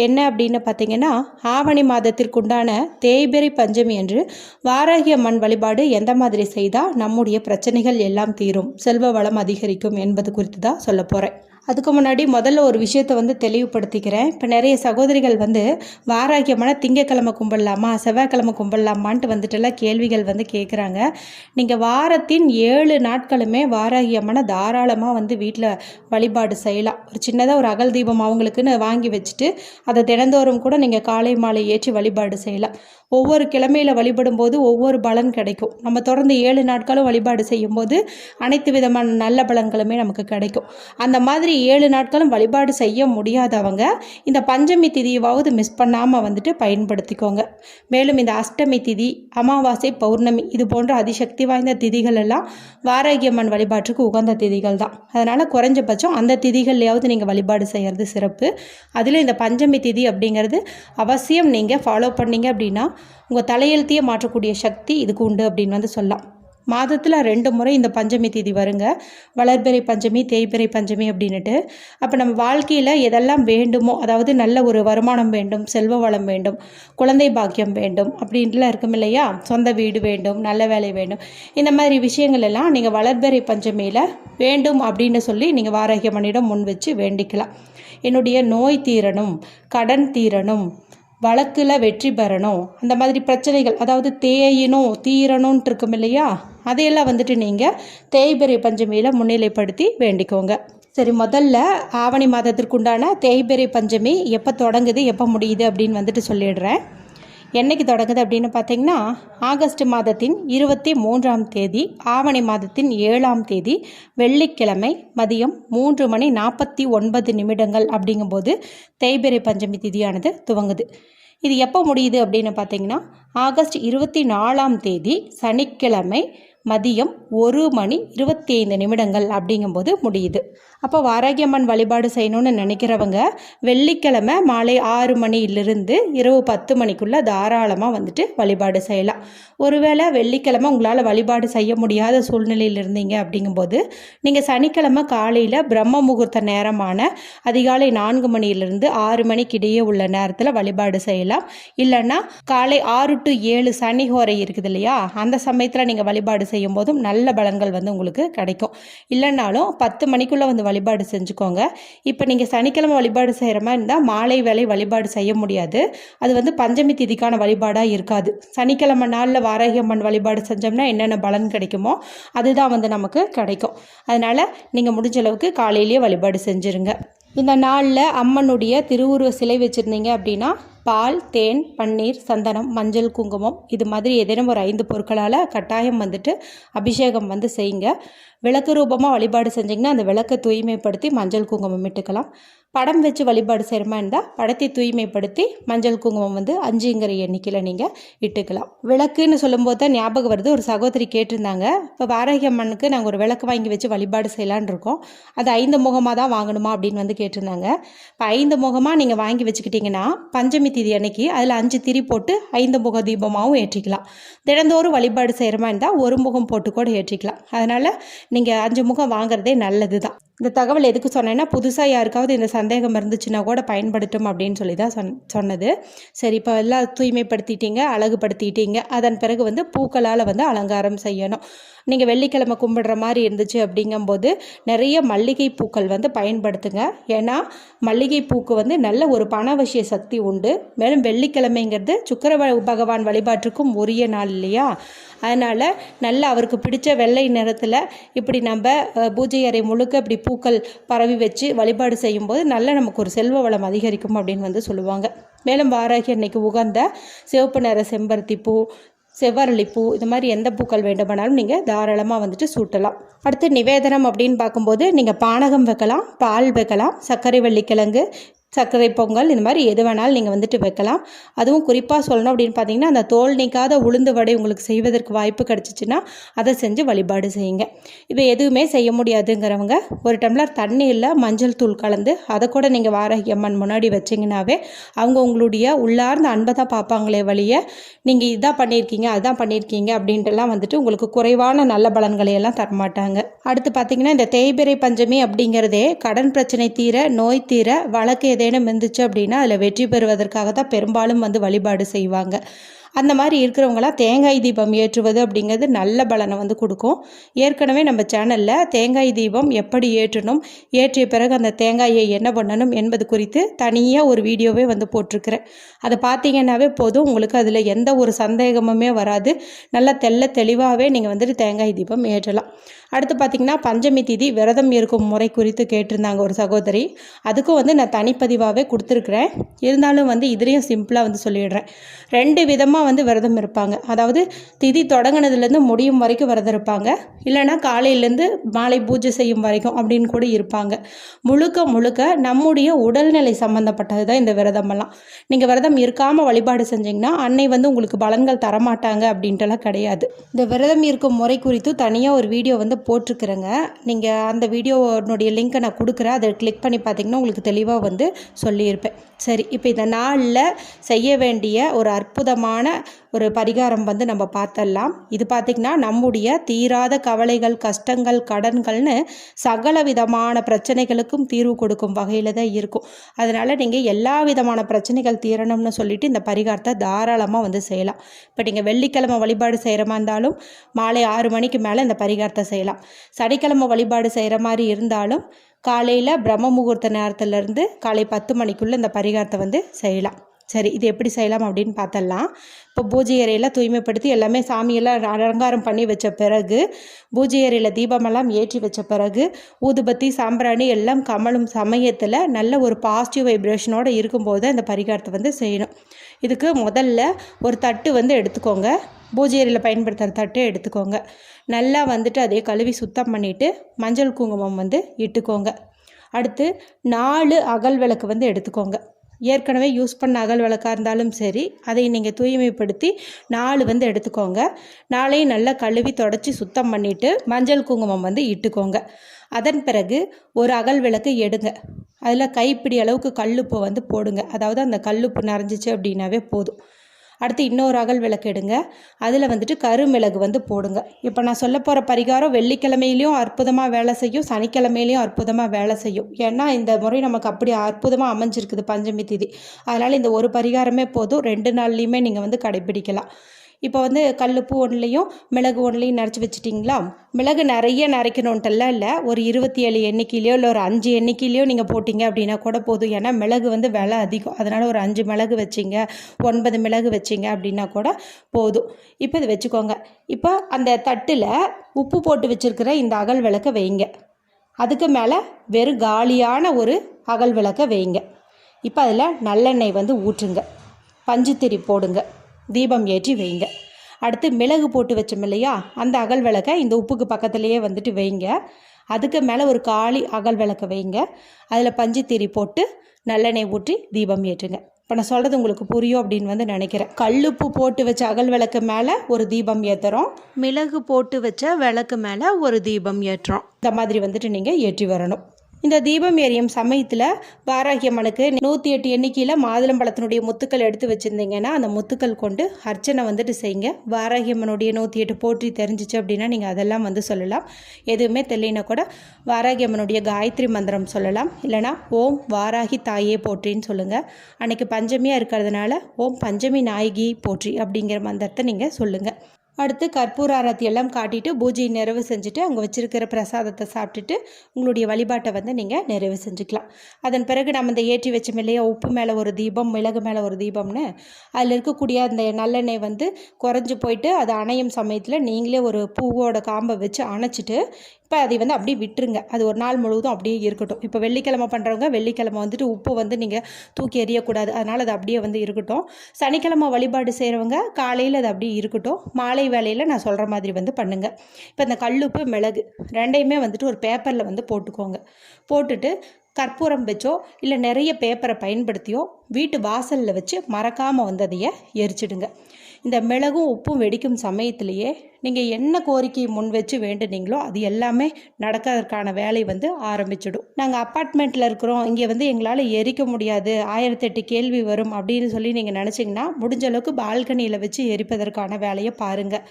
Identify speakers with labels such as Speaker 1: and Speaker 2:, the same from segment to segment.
Speaker 1: என்ன அப்படின்னு பார்த்தீங்கன்னா ஆவணி மாதத்திற்குண்டான தேய்பிறை பஞ்சமி என்று வாராகி அம்மன் வழிபாடு எந்த மாதிரி செய்தால் நம்முடைய பிரச்சனைகள் எல்லாம் தீரும் செல்வ வளம் அதிகரிக்கும் என்பது குறித்து தான் சொல்ல போகிறேன் அதுக்கு முன்னாடி முதல்ல ஒரு விஷயத்தை வந்து தெளிவுபடுத்திக்கிறேன். இப்போ நிறைய சகோதரிகள் வந்து வாராகி திங்கக்கிழமை கும்பிடலாமா? செவ்வாய்க்கிழமை கும்பிடலாமான்ட்டு வந்துட்டுலாம் கேள்விகள் வந்து கேட்குறாங்க நீங்கள் வாரத்தின் ஏழு நாட்களுமே வாராகியமான தாராளமாக வந்து வீட்டில் வழிபாடு செய்யலாம். ஒரு சின்னதாக ஒரு அகல் தீபம் அவங்களுக்குன்னு வாங்கி வச்சுட்டு அதை தினந்தோறும் கூட நீங்கள் காலை மாலை ஏற்றி வழிபாடு செய்யலாம். ஒவ்வொரு கிழமையில் வழிபடும் போது ஒவ்வொரு பலன் கிடைக்கும். நம்ம தொடர்ந்து ஏழு நாட்களும் வழிபாடு செய்யும்போது அனைத்து விதமான நல்ல பலன்களுமே நமக்கு கிடைக்கும். அந்த மாதிரி ஏழு நாட்களும் வழிபாடு செய்ய முடியாதவங்க இந்த பஞ்சமி திதியாவது மிஸ் பண்ணாமல் வந்துட்டு பயன்படுத்திக்கோங்க. மேலும் இந்த அஷ்டமி திதி அமாவாசை பௌர்ணமி இது போன்ற அதிசக்தி வாய்ந்த திதிகள் எல்லாம் வாராகியம்மன் வழிபாட்டுக்கு உகந்த திதிகள் தான். அதனால் குறைஞ்சபட்சம் அந்த திதிகள்லையாவது நீங்கள் வழிபாடு செய்கிறது சிறப்பு. அதில் இந்த பஞ்சமி திதி அப்படிங்கிறது அவசியம் நீங்கள் ஃபாலோ பண்ணீங்க அப்படின்னா உங்கள் தலையெழுத்தையே மாற்றக்கூடிய சக்தி இதுக்கு உண்டு அப்படின்னு வந்து சொல்லலாம். மாதத்தில் ரெண்டு முறை இந்த பஞ்சமி திதி வருங்க. வளர்பிறை பஞ்சமி தேய்பிறை பஞ்சமி அப்படின்ட்டு அப்போ நம்ம வாழ்க்கையில் எதெல்லாம் வேண்டுமோ அதாவது நல்ல ஒரு வருமானம் வேண்டும் செல்வ வளம் வேண்டும் குழந்தை பாக்கியம் வேண்டும் அப்படின்ட்டுலாம் இருக்கும் இல்லையா? சொந்த வீடு வேண்டும் நல்ல வேலை வேண்டும். இந்த மாதிரி விஷயங்கள் எல்லாம் நீங்கள் வளர்பிறை பஞ்சமியில் வேண்டும் அப்படின்னு சொல்லி நீங்கள் வாராகியம்மனிடம் முன் வச்சு வேண்டிக்கலாம். என்னுடைய நோய் தீரணும் கடன் தீரணும் வழக்கில் வெற்றி பெறணும். அந்த மாதிரி பிரச்சனைகள் அதாவது தேயணும் தீரணும்ன்ட்டு இருக்கும் இல்லையா? அதையெல்லாம் வந்துட்டு நீங்கள் தேய்பெரிய பஞ்சமியில் முன்னிலைப்படுத்தி வேண்டிக்கோங்க. சரி முதல்ல ஆவணி மாதத்திற்குண்டான தேய்பெரிய பஞ்சமி எப்போ தொடங்குது எப்போ முடியுது அப்படின்னு வந்துட்டு சொல்லிடுறேன். என்னைக்கு தொடங்குது அப்படின்னு பார்த்தீங்கன்னா ஆகஸ்ட் மாதத்தின் இருபத்தி மூன்றாம் தேதி ஆவணி மாதத்தின் ஏழாம் தேதி வெள்ளிக்கிழமை மதியம் மூன்று மணி நாற்பத்தி ஒன்பது நிமிடங்கள் அப்படிங்கும்போது தேய்பிரை பஞ்சமி திதியானது துவங்குது. இது எப்போ முடியுது அப்படின்னு பார்த்தீங்கன்னா ஆகஸ்ட் இருபத்தி நாலாம் தேதி சனிக்கிழமை மதியம் ஒரு மணி இருபத்தி ஐந்து நிமிடங்கள் அப்படிங்கும்போது முடியுது. அப்போ வாராகியம்மன் வழிபாடு செய்யணும்னு நினைக்கிறவங்க வெள்ளிக்கிழமை மாலை ஆறு மணியிலிருந்து இரவு பத்து மணிக்குள்ளே தாராளமாக வந்துட்டு வழிபாடு செய்யலாம். ஒருவேளை வெள்ளிக்கிழமை உங்களால் வழிபாடு செய்ய முடியாத சூழ்நிலையில் இருந்தீங்க அப்படிங்கும்போது நீங்கள் சனிக்கிழமை காலையில் பிரம்ம முகூர்த்த நேரமான அதிகாலை நான்கு மணியிலிருந்து ஆறு மணிக்கு இடையே உள்ள நேரத்தில் வழிபாடு செய்யலாம். இல்லைன்னா காலை ஆறு டு ஏழு சனி ஹோரை இருக்குது இல்லையா? அந்த சமயத்தில் நீங்கள் வழிபாடு செய்யும் போதும் நல்ல பலன்கள் வந்து உங்களுக்கு கிடைக்கும். இல்லைனாலும் பத்து மணிக்குள்ளே வந்து வழிபாடு செஞ்சுக்கோங்க. இப்போ நீங்கள் சனிக்கிழமை வழிபாடு செய்கிற மாதிரி இருந்தால் மாலை வேலை வழிபாடு செய்ய முடியாது. அது வந்து பஞ்சமி திதிக்கான வழிபாடாக இருக்காது. சனிக்கிழமை நாளில் வாராகியம்மன் வழிபாடு செஞ்சோம்னா என்னென்ன பலன் கிடைக்குமோ அதுதான் வந்து நமக்கு கிடைக்கும். அதனால் நீங்கள் முடிஞ்ச அளவுக்கு காலையிலேயே வழிபாடு செஞ்சுருங்க. இந்த நாளில் அம்மனுடைய திருவுருவ சிலை வச்சுருந்தீங்க அப்படின்னா பால் தேன் பன்னீர் சந்தனம் மஞ்சள் குங்குமம் இது மாதிரி ஏதேனும் ஒரு ஐந்து பொருட்களால் கட்டாயம் வந்துட்டு அபிஷேகம் வந்து செய்யுங்க. விளக்கு ரூபமாக வழிபாடு செஞ்சிங்கன்னா அந்த விளக்கை தூய்மைப்படுத்தி மஞ்சள் குங்குமம் இட்டுக்கலாம். படம் வச்சு வழிபாடு செய்கிறமா இருந்தால் படத்தை தூய்மைப்படுத்தி மஞ்சள் குங்குமம் வந்து அஞ்சுங்கிற எண்ணிக்கையில் நீங்கள் இட்டுக்கலாம். விளக்குன்னு சொல்லும்போது தான் ஞாபகம் வருது. ஒரு சகோதரி கேட்டிருந்தாங்க. இப்போ வாராகி அம்மனுக்கு நாங்கள் ஒரு விளக்கு வாங்கி வச்சு வழிபாடு செய்யலான் இருக்கோம். அது ஐந்து முகமாக தான் வாங்கணுமா? அப்படின்னு வந்து கேட்டிருந்தாங்க. இப்போ ஐந்து முகமாக நீங்கள் வாங்கி வச்சுக்கிட்டிங்கன்னா பஞ்சமி திதி அன்னைக்கு அதில் அஞ்சு திரி போட்டு ஐந்து முக தீபமாகவும் ஏற்றிக்கலாம். தினந்தோறும் வழிபாடு செய்கிறமா இருந்தால் ஒரு முகம் போட்டு கூட ஏற்றிக்கலாம். அதனால் நீங்கள் அஞ்சு முகம் வாங்குறதே நல்லது தான் இந்த தகவல் எதுக்கு சொன்னேன்னா புதுசாக யாருக்காவது இந்த சந்தேகம் இருந்துச்சுன்னா கூட பயன்படுத்தும் அப்படின்னு சொல்லி தான் சொன் சொன்னது. சரி இப்போ எல்லாம் தூய்மைப்படுத்திட்டீங்க அழகுபடுத்திட்டீங்க. அதன் பிறகு வந்து பூக்களால் வந்து அலங்காரம் செய்யணும். நீங்கள் வெள்ளிக்கிழமை கும்பிடுற மாதிரி இருந்துச்சு அப்படிங்கும்போது நிறைய மல்லிகை பூக்கள் வந்து பயன்படுத்துங்க. ஏன்னா மல்லிகை பூக்கு வந்து நல்ல ஒரு பணவசிய சக்தி உண்டு. மேலும் வெள்ளிக்கிழமைங்கிறது சுக்கர பகவான் வழிபாட்டுக்கும் உரிய நாள் இல்லையா? அதனால் நல்ல அவருக்கு பிடிச்ச வெள்ளை நிறத்தில் இப்படி நம்ம பூஜை அறை முழுக்க இப்படி பூக்கள் பரவி வச்சு வழிபாடு செய்யும்போது நல்ல நமக்கு ஒரு செல்வ வளம் அதிகரிக்கும் அப்படின்னு வந்து சொல்லுவாங்க. மேலும் வாராகி அன்னைக்கு உகந்த சிவப்பு நிற செம்பருத்தி பூ செவ்வரளிப்பூ இது மாதிரி எந்த பூக்கள் வேண்டுமானாலும் நீங்கள் தாராளமாக வந்துட்டு சூட்டலாம். அடுத்து நிவேதனம் அப்படின்னு பார்க்கும்போது நீங்கள் பானகம் வைக்கலாம் பால் வைக்கலாம் சர்க்கரை வள்ளிக்கிழங்கு சர்க்கரை பொங்கல் இந்த மாதிரி எது வேணாலும் நீங்கள் வந்துட்டு வைக்கலாம். அதுவும் குறிப்பாக சொல்லணும் அப்படின்னு பார்த்தீங்கன்னா அந்த தோல் நீக்காத உளுந்து வடை உங்களுக்கு செய்வதற்கு வாய்ப்பு கிடச்சிச்சின்னா அதை செஞ்சு வழிபாடு செய்யுங்க. இப்போ எதுவுமே செய்ய முடியாதுங்கிறவங்க ஒரு டம்ளர் தண்ணியில் மஞ்சள் தூள் கலந்து அதை கூட நீங்கள் வாராகி அம்மன் முன்னாடி வச்சிங்கனாவே அவங்க உங்களுடைய உள்ளார்ந்த அன்பை தான் பார்ப்பாங்களே வழிய நீங்கள் இதான் பண்ணியிருக்கீங்க அதுதான் பண்ணியிருக்கீங்க அப்படின்ட்டுலாம் வந்துட்டு உங்களுக்கு குறைவான நல்ல பலன்களை எல்லாம் தரமாட்டாங்க. அடுத்து பார்த்தீங்கன்னா இந்த தேய்பிறை பஞ்சமி அப்படிங்கிறதே கடன் பிரச்சனை தீர நோய் தீர வழக்கு ஏதேனும் இருந்துச்சு அப்படின்னா அதில் வெற்றி பெறுவதற்காக தான் பெரும்பாலும் வந்து வழிபாடு செய்வாங்க. அந்த மாதிரி இருக்கிறவங்களாம் தேங்காய் தீபம் ஏற்றுவது அப்படிங்கிறது நல்ல பலனை வந்து கொடுக்கும். ஏற்கனவே நம்ம சேனலில் தேங்காய் தீபம் எப்படி ஏற்றணும் ஏற்றிய பிறகு அந்த தேங்காயை என்ன பண்ணணும் என்பது குறித்து தனியாக ஒரு வீடியோவே வந்து போட்டிருக்கிறேன். அதை பார்த்தீங்கன்னாவே போதும். உங்களுக்கு அதில் எந்த ஒரு சந்தேகமுமே வராது. நல்லா தெள்ள தெளிவாகவே நீங்கள் வந்துட்டு தேங்காய் தீபம் ஏற்றலாம். அடுத்து பார்த்திங்கன்னா பஞ்சமி திதி விரதம் இருக்கும் முறை குறித்து கேட்டிருந்தாங்க ஒரு சகோதரி. அதுக்கும் வந்து நான் தனிப்பதிவாகவே கொடுத்துருக்குறேன். இருந்தாலும் வந்து இதுலேயும் சிம்பிளாக வந்து சொல்லிடுறேன். ரெண்டு விதமாக வந்து விரதம் இருப்பாங்க. அதாவது திதி தொடங்கினதுலேருந்து முடியும் வரைக்கும் விரதம் இருப்பாங்க. இல்லைன்னா காலையிலேருந்து மாலை பூஜை செய்யும் வரைக்கும் அப்படின்னு கூட இருப்பாங்க. முழுக்க முழுக்க நம்முடைய உடல்நிலை சம்மந்தப்பட்டது தான் இந்த விரதமெல்லாம். நீங்கள் விரதம் இருக்காமல் வழிபாடு செஞ்சிங்கன்னா அன்னை வந்து உங்களுக்கு பலன்கள் தரமாட்டாங்க அப்படின்ட்டுலாம் கிடையாது. இந்த விரதம் இருக்கும் முறை குறித்து தனியாக ஒரு வீடியோ வந்து போட்டிருக்கிறேங்க. நீங்கள் அந்த வீடியோனுடைய லிங்க்கை நான் கொடுக்குறேன். அதை கிளிக் பண்ணி பார்த்தீங்கன்னா உங்களுக்கு தெளிவாக வந்து சொல்லியிருப்பேன். சரி இப்போ இந்த நாளில் செய்ய வேண்டிய ஒரு அற்புதமான ஒரு பரிகாரம் வந்து நம்ம பார்த்தரலாம். இது பார்த்திங்கன்னா நம்முடைய தீராத கவலைகள் கஷ்டங்கள் கடன்கள்னு சகல விதமான பிரச்சனைகளுக்கும் தீர்வு கொடுக்கும் வகையில் தான் இருக்கும். அதனால் நீங்கள் எல்லா விதமான பிரச்சனைகள் தீரணும்னு சொல்லிட்டு இந்த பரிகாரத்தை தாராளமாக வந்து செய்யலாம். இப்போ நீங்கள் வெள்ளிக்கிழமை வழிபாடு செய்கிற மாதிரி இருந்தாலும் மாலை ஆறு மணிக்கு மேலே இந்த பரிகாரத்தை செய்யலாம். சனிக்கிழமை வழிபாடு செய்கிற மாதிரி இருந்தாலும் காலையில் பிரம்ம முகூர்த்த நேரத்துலேருந்து காலை பத்து மணிக்குள்ளே இந்த பரிகாரத்தை வந்து செய்யலாம். சரி இது எப்படி செய்யலாம் அப்படின்னு பார்த்தலாம் இப்போ பூஜை அறையில் தூய்மைப்படுத்தி எல்லாமே சாமியெல்லாம் அலங்காரம் பண்ணி வச்ச பிறகு பூஜை அறையில் தீபமெல்லாம் ஏற்றி வச்ச பிறகு ஊதுபத்தி சாம்பிராணி எல்லாம் கமலும் சமயத்தில் நல்ல ஒரு பாசிட்டிவ் வைப்ரேஷனோடு இருக்கும்போது அந்த பரிகாரத்தை வந்து செய்யணும். இதுக்கு முதல்ல ஒரு தட்டு வந்து எடுத்துக்கோங்க. பூஜை அறையில் பயன்படுத்துகிற தட்டை எடுத்துக்கோங்க. நல்லா வந்துட்டு அதே கழுவி சுத்தம் பண்ணிவிட்டு மஞ்சள் குங்குமம் வந்து இட்டுக்கோங்க. அடுத்து நாலு அகல் விளக்கு வந்து எடுத்துக்கோங்க. ஏற்கனவே யூஸ் பண்ண அகல் விளக்காக இருந்தாலும் சரி அதை நீங்கள் தூய்மைப்படுத்தி நாலு வந்து எடுத்துக்கோங்க. நாளையும் நல்லா கழுவி தொடச்சி சுத்தம் பண்ணிவிட்டு மஞ்சள் குங்குமம் வந்து இட்டுக்கோங்க. அதன் பிறகு ஒரு அகல் விளக்கு எடுங்க. அதில் கைப்பிடி அளவுக்கு கல்லுப்பை வந்து போடுங்க. அதாவது அந்த கல்லுப்பு நிறைஞ்சிச்சு அப்படின்னாவே போதும். அடுத்து இன்னொரு அகல் விளக்கு எடுங்க. அதில் வந்துட்டு கருமிளகு வந்து போடுங்க. இப்போ நான் சொல்ல போகிற பரிகாரம் வெள்ளிக்கிழமையிலையும் அற்புதமாக வேலை செய்யும் சனிக்கிழமையிலையும் அற்புதமாக வேலை செய்யும். ஏன்னா இந்த முறை நமக்கு அப்படி அற்புதமாக அமைஞ்சிருக்குது பஞ்சமி திதி. அதனால் இந்த ஒரு பரிகாரமே போதும். ரெண்டு நாள்லேயுமே நீங்கள் வந்து கடைப்பிடிக்கலாம் இப்போ வந்து கல்லுப்பு ஒன்றுலையும் மிளகு ஒன்றுலையும் நரைச்சி வச்சுட்டிங்களா? மிளகு நிறைய நரைக்கணுன்ட்டெல்லாம் இல்லை. ஒரு இருபத்தி ஏழு எண்ணிக்கையிலையோ இல்லை ஒரு அஞ்சு எண்ணிக்கையிலையோ நீங்கள் போட்டிங்க அப்படின்னா கூட போதும். ஏன்னா மிளகு வந்து விலை அதிகம். அதனால் ஒரு அஞ்சு மிளகு வச்சிங்க ஒன்பது மிளகு வச்சிங்க அப்படின்னா கூட போதும். இப்போ இது வச்சுக்கோங்க. இப்போ அந்த தட்டில் உப்பு போட்டு வச்சுருக்கிற இந்த அகல் விளக்கை வைங்க. அதுக்கு மேலே வெறும் காலியான ஒரு அகல் விளக்கை வைங்க. இப்போ அதில் நல்லெண்ணெய் வந்து ஊற்றுங்க. பஞ்சுத்திரி போடுங்க. தீபம் ஏற்றி வைங்க. அடுத்து மிளகு போட்டு வச்சோம் இல்லையா? அந்த அகல் விளக்கை இந்த உப்புக்கு பக்கத்துலேயே வந்துட்டு வைங்க. அதுக்கு மேலே ஒரு காளி அகல் விளக்க வைங்க. அதில் பஞ்சுத்திரி போட்டு நல்லெண்ணெய் ஊற்றி தீபம் ஏற்றுங்க. இப்போ நான் சொல்கிறது உங்களுக்கு புரியும் அப்படின்னு வந்து நினைக்கிறேன். கல்லுப்பு போட்டு வச்ச அகல் விளக்கு மேலே ஒரு தீபம் ஏற்றுறோம் மிளகு போட்டு வச்ச விளக்கு மேலே ஒரு தீபம் ஏற்றுறோம். இந்த மாதிரி வந்துட்டு நீங்கள் ஏற்றி வரணும். இந்த தீபம் எரியும் சமயத்தில் வாராகியம்மனுக்கு நூற்றி எட்டு எண்ணிக்கையில் மாதுளம்பழத்தினுடைய முத்துக்கள் எடுத்து வச்சுருந்தீங்கன்னா அந்த முத்துக்கள் கொண்டு அர்ச்சனை வந்துட்டு செய்யுங்க. வாராகியம்மனுடைய நூற்றி எட்டு போற்றி தெரிஞ்சிச்சு அப்படின்னா நீங்கள் அதெல்லாம் வந்து சொல்லலாம். எதுவுமே தெரியலனா கூட வாராகியம்மனுடைய காயத்ரி மந்திரம் சொல்லலாம். இல்லைனா ஓம் வாராகி தாயே போற்றின்னு சொல்லுங்கள் அன்றைக்கி பஞ்சமியாக இருக்கிறதுனால ஓம் பஞ்சமி நாயகி போற்றி அப்படிங்கிற மந்திரத்தை நீங்கள் சொல்லுங்கள் அடுத்து கற்பூர ஆரத்தி எல்லாம் காட்டிட்டு பூஜையை நிறைவு செஞ்சுட்டு அங்கே வச்சுருக்கிற பிரசாதத்தை சாப்பிட்டுட்டு உங்களுடைய வழிபாட்டை வந்து நீங்கள் நிறைவு செஞ்சுக்கலாம். அதன் பிறகு நம்ம இந்த ஏற்றி வச்சோம் இல்லையா உப்பு மேலே ஒரு தீபம் மிளகு மேலே ஒரு தீபம்னு அதில் இருக்கக்கூடிய அந்த நல்லெண்ணெய் வந்து குறைஞ்சி போயிட்டு அது அணையும் சமயத்தில் நீங்களே ஒரு பூவோட காம்பை வச்சு அணைச்சிட்டு இப்போ அதை வந்து அப்படியே விட்டுருங்க. அது ஒரு நாள் முழுவதும் அப்படியே இருக்கட்டும். இப்போ வெள்ளிக்கிழமை பண்ணுறவங்க வெள்ளிக்கிழமை வந்துட்டு உப்பு வந்து நீங்கள் தூக்கி எறியக்கூடாது. அதனால் அது அப்படியே வந்து இருக்கட்டும். சனிக்கிழமை வழிபாடு செய்கிறவங்க காலையில் அது அப்படியே இருக்கட்டும். மாலை வேலையில் நான் சொல்கிற மாதிரி வந்து பண்ணுங்கள் இப்போ இந்த கல்லுப்பு மிளகு ரெண்டையுமே வந்துட்டு ஒரு பேப்பரில் வந்து போட்டுக்கோங்க. போட்டுட்டு கற்பூரம் வச்சோ இல்லை நிறைய பேப்பரை பயன்படுத்தியோ வீட்டு வாசலில் வச்சு மறக்காமல் வந்து அதையே எரிச்சிடுங்க. இந்த மிளகும் உப்பும் வெடிக்கும் சமயத்திலேயே நீங்கள் என்ன கோரிக்கை முன் வச்சு வேண்டுனீங்களோ அது எல்லாமே நடக்கிறதுக்கான வேலை வந்து ஆரம்பிச்சிடும். நாங்கள் அப்பார்ட்மெண்ட்டில் இருக்கிறோம். இங்கே வந்து எங்களால் எரிக்க முடியாது. ஆயிரத்தெட்டு கேள்வி வரும் அப்படின்னு சொல்லி நீங்கள் நினச்சிங்கன்னா முடிஞ்ச அளவுக்கு பால்கனியில் வச்சு எரிப்பதற்கான வேலையை பாருங்கள்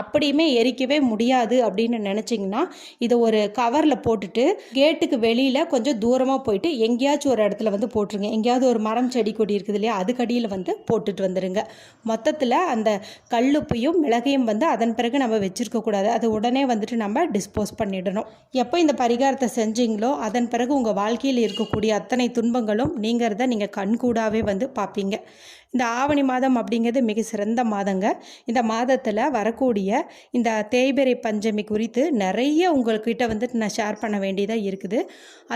Speaker 1: அப்படியுமே எரிக்கவே முடியாது அப்படின்னு நினச்சிங்கன்னா இதை ஒரு கவரில் போட்டுட்டு கேட்டுக்கு வெளியில் கொஞ்சம் தூரமாக போயிட்டு எங்கேயாச்சும் ஒரு இடத்துல வந்து போட்டுருங்க. எங்கேயாவது ஒரு மரம் செடி கொடி இருக்குது இல்லையா அதுக்கடியில் வந்து போட்டுட்டு வந்துடுங்க மொத்தத்தில் அந்த கல்லுப்பையும் மிளகையும் வந்து அதன் பிறகு நம்ம வச்சுருக்கக்கூடாது அது உடனே வந்துட்டு நம்ம டிஸ்போஸ் பண்ணிடணும். எப்போ இந்த பரிகாரத்தை செஞ்சீங்களோ அதன் பிறகு உங்கள் வாழ்க்கையில் இருக்கக்கூடிய அத்தனை துன்பங்களும் நீங்கிறத நீங்கள் கண்கூடாவே வந்து பார்ப்பீங்க. இந்த ஆவணி மாதம் அப்படிங்கிறது மிக சிறந்த மாதங்க. இந்த மாதத்தில் வரக்கூடிய இந்த தேய்பிறை பஞ்சமி குறித்து நிறைய உங்கள்கிட்ட வந்துட்டு நான் ஷேர் பண்ண வேண்டியதாக இருக்குது.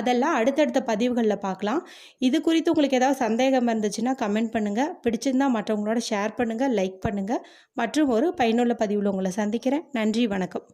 Speaker 1: அதெல்லாம் அடுத்தடுத்த பதிவுகளில் பார்க்கலாம் இது குறித்து உங்களுக்கு ஏதாவது சந்தேகம் இருந்துச்சுன்னா கமெண்ட் பண்ணுங்கள் பிடிச்சிருந்தா மற்றவங்களோட ஷேர் பண்ணுங்கள் லைக் பண்ணுங்கள் மற்றும் ஒரு பயனுள்ள பதிவில் உங்களை சந்திக்கிறேன். நன்றி வணக்கம்.